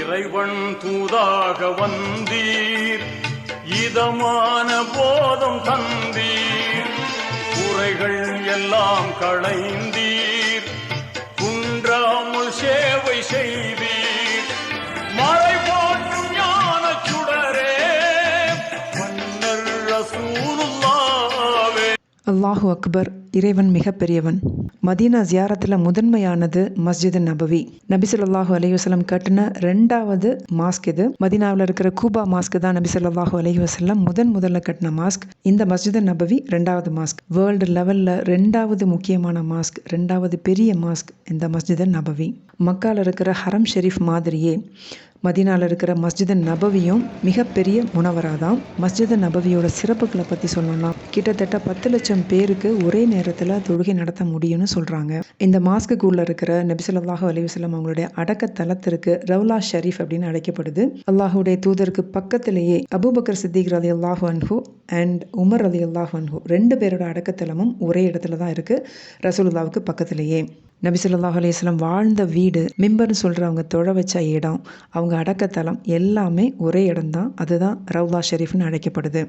இறைவன் தூதாக வந்தீர். இதமான போதம் தந்தீர். குறைகள் எல்லாம் களைந்தீர். குன்றாமல் சேவை செய்தீர். மறை போற்றும் ஞான சுடரே. மன்னர் ரசூலுல்லாவே. அல்லாஹு அக்பர். இறைவன் மிகப்பெரியவன். மதீனா ஜியாரத்தில் முதன்மையானது மஸ்ஜித் நபவி. நபி ஸல்லல்லாஹு கட்டின ரெண்டாவது மாஸ்க் இது. மதீனாவில் இருக்கிற கூபா மாஸ்க் தான் நபி ஸல்லல்லாஹு முதன் முதல்ல கட்டின மாஸ்க். இந்த மஸ்ஜித் நபவி ரெண்டாவது மாஸ்க். வேர்ல்டு லெவலில் ரெண்டாவது முக்கியமான மாஸ்க் ரெண்டாவது பெரிய மாஸ்க் இந்த மஸ்ஜித் நபவி. மக்கால் இருக்கிற ஹரம் ஷெரீஃப் மாதிரியே மதீனாவில் இருக்கிற மஸ்ஜித் நபவியும் மிகப்பெரிய முனவரா தான் மஸ்ஜித் நபவியோட சிறப்புகளை பற்றி சொல்லலாம் கிட்டத்தட்ட பத்து லட்சம் பேருக்கு ஒரே நேரத்தில் தொழுகை நடத்த முடியும்னு சொல்கிறாங்க இந்த மாஸ்க்குள்ள இருக்கிற நபிசல்லாஹு அலிவசலம் அவங்களுடைய அடக்க தளத்திற்கு ரவுலா ஷரீஃப் அப்படின்னு அழைக்கப்படுது. அல்லாஹுடைய தூதருக்கு பக்கத்திலேயே அபூபக்கர் சித்திக் ரதி அல்லாஹு அன்ஹு அண்ட் உமர் ரலி அல்லாஹு அன்ஹு ரெண்டு பேரோட அடக்கத்தலமும் ஒரே இடத்துல தான் இருக்குது ரசூலுல்லாவுக்கு பக்கத்திலேயே. நபி ஸல்லல்லாஹு அலைஹி வாழ்ந்த வீடு மிம்பர்னு சொல்கிறவங்க தொழ வச்ச இடம் அவங்க அடக்கத்தலம் எல்லாமே ஒரே இடம்தான். அதுதான் ரவுலா ஷெரீஃப்னு அழைக்கப்படுது.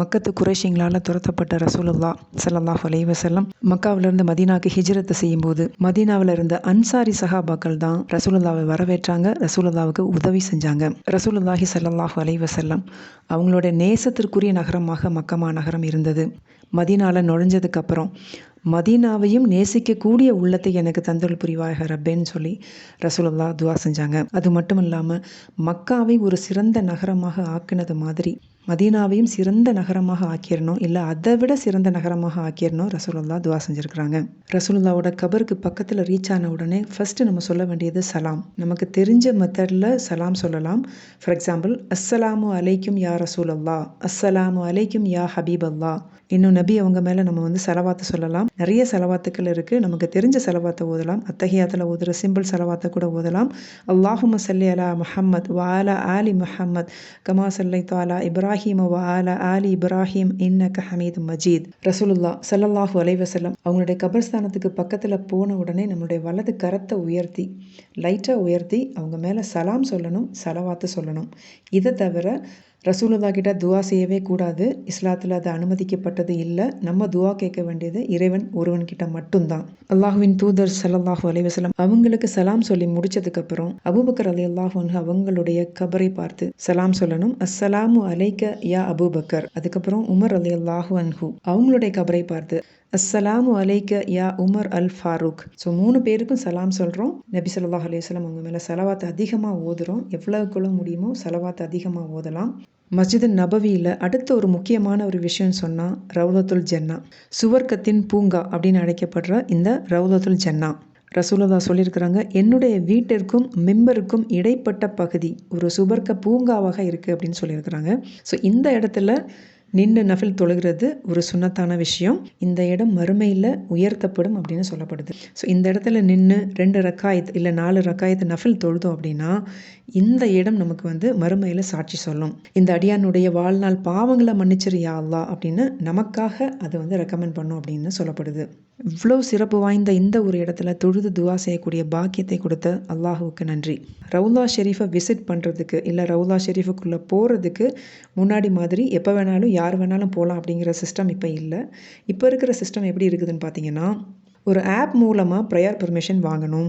மக்கத்து குறைஷிங்களால் துரத்தப்பட்ட ரசூலுல்லா சல்லாஹ் அலைஹி வஸல்லம் மக்காவிலிருந்து மதீனாக்கு ஹிஜ்ரத்து செய்யும்போது மதீனாவில் இருந்த அன்சாரி சஹாபாக்கள் தான் ரசூலுல்லாவை வரவேற்றாங்க ரசூலுல்லாவுக்கு உதவி செஞ்சாங்க. ரசூலுல்லாஹி சல்லாஹ் அலைஹி வஸல்லம் அவங்களோட நேசத்திற்குரிய நகரமாக மக்கமா நகரம் இருந்தது. மதீனாவில் நுழைஞ்சதுக்கப்புறம் மதீனாவையும் நேசிக்கக்கூடிய உள்ளத்தை எனக்கு தந்தல் புரிவாக ரப்பேன்னு சொல்லி ரசூலுல்லா துவா செஞ்சாங்க. அது மட்டும் இல்லாமல் மக்காவை ஒரு சிறந்த நகரமாக ஆக்கினது மாதிரி மதீனாவையும் சிறந்த நகரமாக ஆக்கிடணும் இல்லை அதை விட சிறந்த நகரமாக ஆக்கிடணும் ரசூலுல்லா துவா செஞ்சுருக்கிறாங்க. ரசூலுல்லாவோட கபருக்கு பக்கத்தில் ரீச் ஆன உடனே ஃபஸ்ட்டு நம்ம சொல்ல வேண்டியது சலாம். நமக்கு தெரிஞ்ச மெத்தடில் சலாம் சொல்லலாம். ஃபார் எக்ஸாம்பிள் அஸ்ஸலாமு அலைக்கும் யா ரசூலல்லா அஸ்ஸலாமு அலைக்கும் யா ஹபீப் அல்லா இன்னும் நபி அவங்க மேலே நம்ம வந்து செலவாத்து சொல்லலாம். நிறைய செலவாத்துக்கள் இருக்குது நமக்கு தெரிஞ்ச செலவாத்தை ஓதலாம். அத்தகையாத்தில் ஓதுற சிம்பிள் செலவாத்தை கூட ஓதலாம். அல்லாஹும சல்லி அலா முஹம்மத் வாலா ஆலி முஹம்மத் கமா சல்லை தாலா இப்ராஹிம் வாலா ஆலி இப்ராஹிம் இன்னக ஹமீது மஜீத். ரசூலுல்லா சல்லல்லாஹு அலைவசல்லம் அவங்களுடைய கபர்ஸ்தானத்துக்கு பக்கத்தில் போன உடனே நம்மளுடைய வலது கரத்தை உயர்த்தி லைட்டாக உயர்த்தி அவங்க மேலே சலாம் சொல்லணும் செலவாத்து சொல்லணும். இதை தவிர ரசூலுல்லா கிட்ட துவா செய்யவே கூடாது. இஸ்லாத்தில் அது அனுமதிக்கப்பட்டது இல்லை. நம்ம துவா கேட்க வேண்டியது இறைவன் ஒருவன் கிட்ட மட்டும்தான். அல்லாஹுவின் தூதர் ஸல்லல்லாஹு அலைவசலம் அவங்களுக்கு சலாம் சொல்லி முடிச்சதுக்கப்புறம் அபூபக்கர் அலி அல்லாஹ் அவங்களுடைய கபரை பார்த்து சலாம் சொல்லணும். அஸ்ஸலாமு அலைக்க யா அபூபக்கர். அதுக்கப்புறம் உமர் அலி அல்லாஹு அன்ஹு அவங்களுடைய கபரை பார்த்து அஸ்ஸலாமு அலைக்க யா உமர் அல் ஃபாரூக். ஸோ மூணு பேருக்கும் சலாம் சொல்கிறோம் நபி சொல்லா அலையம் அவங்க மேலே செலவாத்தை அதிகமாக ஓதுறோம். எவ்வளவுக்குள்ள முடியுமோ செலவாத்தை அதிகமாக ஓதலாம். மஸ்ஜித் நபவியில் அடுத்த ஒரு முக்கியமான ஒரு விஷயம் சொன்னால் ரவுலத்துல் ஜன்னா. சுவர்க்கத்தின் பூங்கா அப்படின்னு அழைக்கப்படுற இந்த ரவுலத்துல் ஜன்னா. ரசூலதா சொல்லியிருக்கிறாங்க என்னுடைய வீட்டிற்கும் மெம்பருக்கும் இடைப்பட்ட பகுதி ஒரு சுபர்க்க பூங்காவாக இருக்குது அப்படின்னு சொல்லியிருக்கிறாங்க. ஸோ இந்த இடத்துல நின்று நஃபில் தொழுகிறது ஒரு சுன்னத்தான விஷயம். இந்த இடம் மறுமையில் உயர்த்தப்படும் அப்படின்னு சொல்லப்படுது. ஸோ இந்த இடத்துல நின்று ரெண்டு ரக்காயத் இல்லை நாலு ரக்காயத் நஃபில் தொழுதோம் அப்படின்னா இந்த இடம் நமக்கு வந்து மறுமையில் சாட்சி சொல்லும். இந்த அடியானுடைய வாழ்நாள் பாவங்களை மன்னிச்சிரு யா அப்படின்னு நமக்காக அது வந்து ரெக்கமெண்ட் பண்ணும் அப்படின்னு சொல்லப்படுது. இவ்வளோ சிறப்பு வாய்ந்த இந்த ஒரு இடத்துல தொழுது துவா செய்யக்கூடிய பாக்கியத்தை கொடுத்த அல்லாஹுவுக்கு நன்றி. ரவுலா ஷெரீஃபை விசிட் பண்ணுறதுக்கு இல்லை ரவுலா ஷெரீஃபுக்குள்ளே போகிறதுக்கு முன்னாடி மாதிரி எப்போ வேணாலும் யார் வேணாலும் போகலாம் அப்படிங்கிற சிஸ்டம் இப்போ இல்லை. இப்போ இருக்கிற சிஸ்டம் எப்படி இருக்குதுன்னு பார்த்தீங்கன்னா ஒரு ஆப் மூலமாக ப்ரேயர் பெர்மிஷன் வாங்கணும்.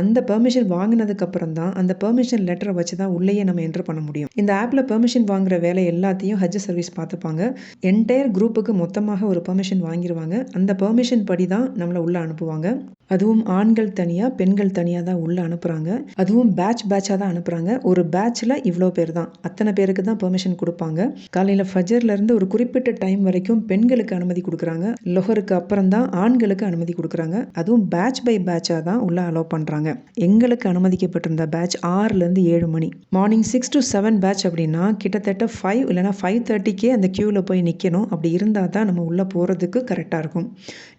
அந்த பெர்மிஷன் வாங்கினதுக்கப்புறம் தான் அந்த பெர்மிஷன் லெட்டரை வச்சு தான் உள்ளேயே நம்ம என்ட்ரு பண்ண முடியும். இந்த ஆப்பில் பெர்மிஷன் வாங்குற வேலை எல்லாத்தையும் ஹஜ் சர்வீஸ் பார்த்துப்பாங்க. என்டையர் குரூப்புக்கு மொத்தமாக ஒரு பெர்மிஷன் வாங்கிடுவாங்க அந்த பெர்மிஷன் படி தான் நம்மளை உள்ளே அனுப்புவாங்க. அதுவும் ஆண்கள் தனியாக பெண்கள் தனியாக தான் உள்ளே அனுப்புகிறாங்க அதுவும் பேட்ச் பேட்சாக தான் அனுப்புகிறாங்க ஒரு பேட்ச்சில் இவ்வளோ பேர் தான். அத்தனை பேருக்கு தான் பெர்மிஷன் கொடுப்பாங்க. காலையில் ஃபஜர்லேருந்து ஒரு குறிப்பிட்ட டைம் வரைக்கும் பெண்களுக்கு அனுமதி கொடுக்குறாங்க. லொஹருக்கு அப்புறம் தான் ஆண்களுக்கு அனுமதி கொடுக்குறாங்க. அதுவும் பேட்ச் பை பேட்சாக தான் உள்ளே அலோவ் பண்ணுறாங்க எங்களுக்கு அனுமதிக்கப்பட்டிருந்த பேட்ச் ஆறுலேருந்து ஏழு மணி. Morning six to seven batch அப்படின்னா கிட்டத்தட்ட ஃபைவ் இல்லைனா ஃபைவ் தேர்ட்டிக்கே அந்த க்யூவில் போய் நிற்கணும் அப்படி இருந்தால் தான் நம்ம உள்ளே போகிறதுக்கு கரெக்டாக இருக்கும்.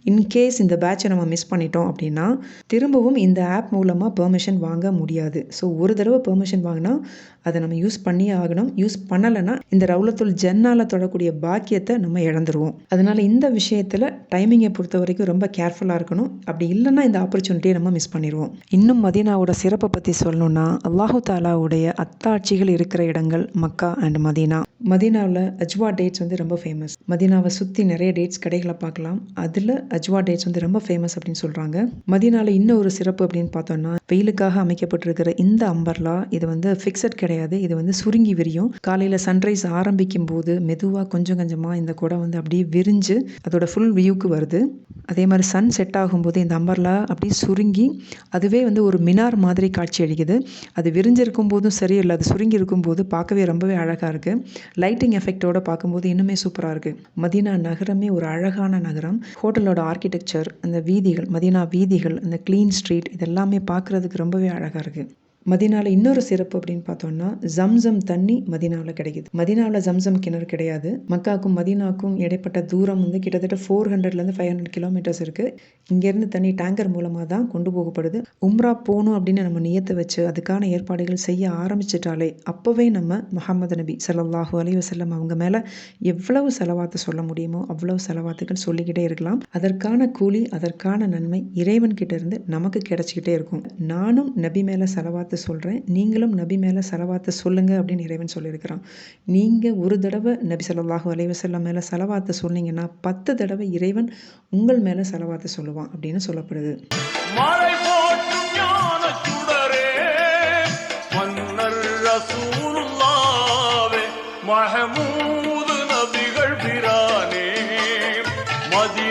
இன்கேஸ் இந்த பேட்சை நம்ம மிஸ் பண்ணிட்டோம் அப்படின்னா திரும்பவும் இந்த ஆப் மூலமாக பெர்மிஷன் வாங்க முடியாது. ஸோ ஒரு தடவை பெர்மிஷன் வாங்கினா அதை நம்ம யூஸ் பண்ணியே ஆகணும். யூஸ் பண்ணலைன்னா இந்த ரவுலத்துள் ஜன்னால் தொடக்கூடிய பாக்கியத்தை நம்ம இழந்துருவோம். அதனால் இந்த விஷயத்தில் டைமிங்கை பொறுத்த வரைக்கும் ரொம்ப கேர்ஃபுல்லாக இருக்கணும். அப்படி இல்லைன்னா இந்த ஆப்பர்ச்சுனிட்டியை நம்ம மிஸ் பண்ணிடுவோம் இன்னும் மதீனாவோட சிறப்பை பற்றி சொல்லணும்னா அல்லாஹு தாலாவுடைய அத்தாட்சிகள் இருக்கிற இடங்கள் மக்கா அண்ட் மதீனா. மதீனாவில் அஜ்வா டேட்ஸ் வந்து ரொம்ப ஃபேமஸ் மதீனாவை சுற்றி நிறைய டேட்ஸ் கடைகளை பார்க்கலாம். அதில் அஜ்வா டேட்ஸ் வந்து ரொம்ப ஃபேமஸ் அப்படின்னு சொல்கிறாங்க மதீனாவில் இன்னும் ஒரு சிறப்பு அப்படின்னு பார்த்தோம்னா வெயிலுக்காக அமைக்கப்பட்டிருக்கிற இந்த அம்பர்லா இது வந்து ஃபிக்ஸட் கிடையாது. இது வந்து சுருங்கி விரியும். காலையில் சன்ரைஸ் ஆரம்பிக்கும் போது மெதுவாக கொஞ்சம் கொஞ்சமாக இந்த குடம் வந்து அப்படியே விரிஞ்சு அதோட ஃபுல் வியூக்கு வருது. அதே மாதிரி சன் செட் ஆகும்போது இந்த அம்பர்லா அப்படியே சுருங்கி அதுவே வந்து ஒரு மினார் மாதிரி காட்சி அளிக்குது. அது விரிஞ்சிருக்கும் போதும் சரி இல்லை அது சுருங்கி இருக்கும்போது பார்க்கவே ரொம்பவே அழகாக இருக்குது லைட்டிங் எஃபெக்டோட பார்க்கும்போது இன்னுமே சூப்பராக இருக்குது மதினா நகரமே ஒரு அழகான நகரம். ஹோட்டலோட ஆர்கிடெக்சர் அந்த வீதிகள் மதீனா வீதிகள் அந்த க்ளீன் ஸ்ட்ரீட் இதெல்லாமே பார்க்குறதுக்கு ரொம்பவே அழகாக இருக்குது மதினாவில் இன்னொரு சிறப்பு அப்படின்னு பார்த்தோம்னா ஜம்சம் தண்ணி மதினாவில் கிடைக்குது. மதினாவில் ஜம்சம் கிணறு கிடையாது. மக்காக்கும் மதினாக்கும் இடைப்பட்ட தூரம் வந்து கிட்டத்தட்ட ஃபோர் ஹண்ட்ரட்லேருந்து ஃபைவ் ஹண்ட்ரட் கிலோமீட்டர்ஸ் இருக்குது இங்கேருந்து தண்ணி டேங்கர் மூலமாக தான் கொண்டு போகப்படுது. உம்ரா போகணும் அப்படின்னு நம்ம நியத்தை வச்சு அதுக்கான ஏற்பாடுகள் செய்ய ஆரம்பிச்சிட்டாலே அப்போவே நம்ம முகமது நபி ஸல்லல்லாஹு அலி வசல்லம் அவங்க மேலே எவ்வளவு செலவாத்து சொல்ல முடியுமோ அவ்வளவு செலவாத்துகள் சொல்லிக்கிட்டே இருக்கலாம். அதற்கான கூலி அதற்கான நன்மை இறைவன் கிட்டேருந்து நமக்கு கிடைச்சிக்கிட்டே இருக்கும். நானும் நபி மேலே செலவாத்து சொல்கிறேன் நீங்களும் நபி மேலே சலவாத்து சொல்லுங்க அப்படின்னு இறைவன் சொல்லியிருக்கிறான். நீங்கள் ஒரு தடவை நபி ஸல்லல்லாஹு அலைவசல்லம் மேலே சலவாத்து சொன்னீங்கன்னா பத்து தடவை இறைவன் உங்கள் மேலே சலவாத்து சொல்லுவான் அப்படின்னு சொல்லப்படுது. மஹமூது நபிகள் பிரானே மதி